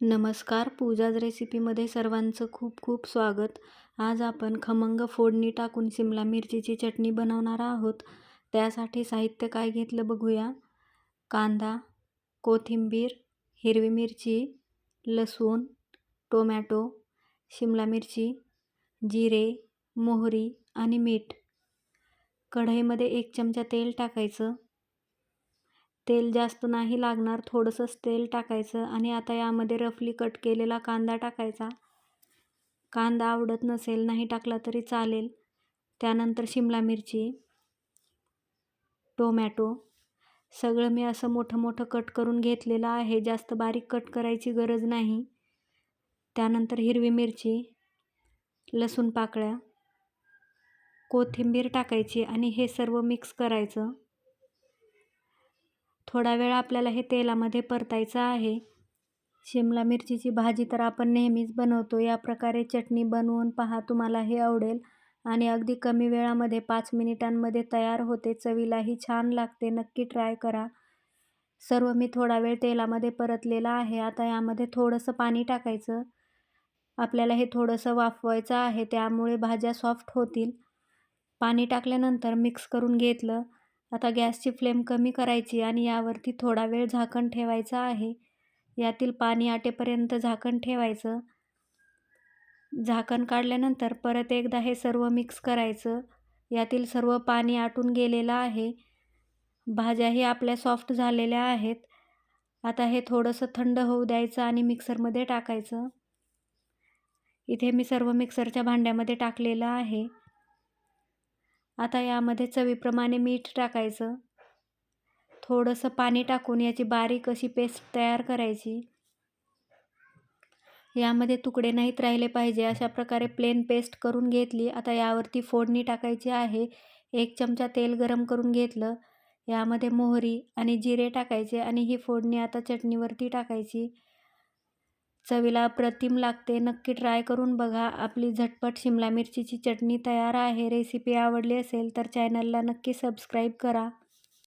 नमस्कार पूजाज रेसिपीमध्ये सर्वांचं खूप खूप स्वागत. आज आपण खमंग फोडणी टाकून शिमला मिरचीची चटणी बनवणार आहोत. त्यासाठी साहित्य काय घेतलं बघूया. कांदा कोथिंबीर हिरवी मिरची लसूण टोमॅटो शिमला मिरची जिरे मोहरी आणि मीठ. कढईमध्ये एक चमचा तेल टाकायचं. तेल जास्त नाही लागणार थोडंसंच तेल टाकायचं आणि आता यामध्ये रफली कट केलेला कांदा टाकायचा. कांदा आवडत नसेल नाही टाकला तरी चालेल. त्यानंतर शिमला मिरची टोमॅटो सगळं मी असं मोठं मोठं कट करून घेतलेलं आहे. जास्त बारीक कट करायची गरज नाही. त्यानंतर हिरवी मिरची लसूण पाकळ्या कोथिंबीर टाकायची आणि हे सर्व मिक्स करायचं. थोडा वेळ आपल्याला हे तेलामध्ये परतायचं आहे. शिमला मिरचीची भाजी तर आपण नेहमीच बनवतो. या प्रकारे चटणी बनवून पहा तुम्हाला हे आवडेल. आणि अगदी कमी वेळामध्ये पाच मिनिटांमध्ये तयार होते. चवीलाही छान लागते. नक्की ट्राय करा. सर्व मी थोडा वेळ तेलामध्ये परतलेला आहे. आता यामध्ये थोडंसं पाणी टाकायचं. आपल्याला हे थोडंसं वाफवायचं आहे. त्यामुळे भाज्या सॉफ्ट होतील. पाणी टाकल्यानंतर मिक्स करून घेतलं. आता गॅसची फ्लेम कमी करायची आणि यावरती थोडा वेळ झाकण ठेवायचं आहे. यातील पाणी आटेपर्यंत झाकण ठेवायचं. झाकण काढल्यानंतर परत एकदा हे सर्व मिक्स करायचं. यातील सर्व पाणी आटून गेलेलं आहे. भाज्याही आपल्या सॉफ्ट झालेल्या आहेत. आता हे थोडंसं थंड होऊ द्यायचं आणि मिक्सरमध्ये टाकायचं. इथे मी सर्व मिक्सरच्या भांड्यामध्ये टाकलेलं आहे. आता यामध्ये चवीप्रमाणे मीठ टाकायचं. थोडंसं पाणी टाकून याची बारीक अशी पेस्ट तयार करायची. यामध्ये तुकडे नाहीत राहिले पाहिजे. अशा प्रकारे प्लेन पेस्ट करून घेतली. आता यावरती फोडणी टाकायची आहे. एक चमचा तेल गरम करून घेतलं. यामध्ये मोहरी आणि जिरे टाकायचे आणि ही फोडणी आता चटणीवरती टाकायची. चवीला अप्रतिम लागते. नक्की ट्राय करून बघा. आपली झटपट शिमला मिरचीची चटणी तयार आहे. रेसिपी आवडली असेल तर चॅनलला नक्की सबस्क्राईब करा.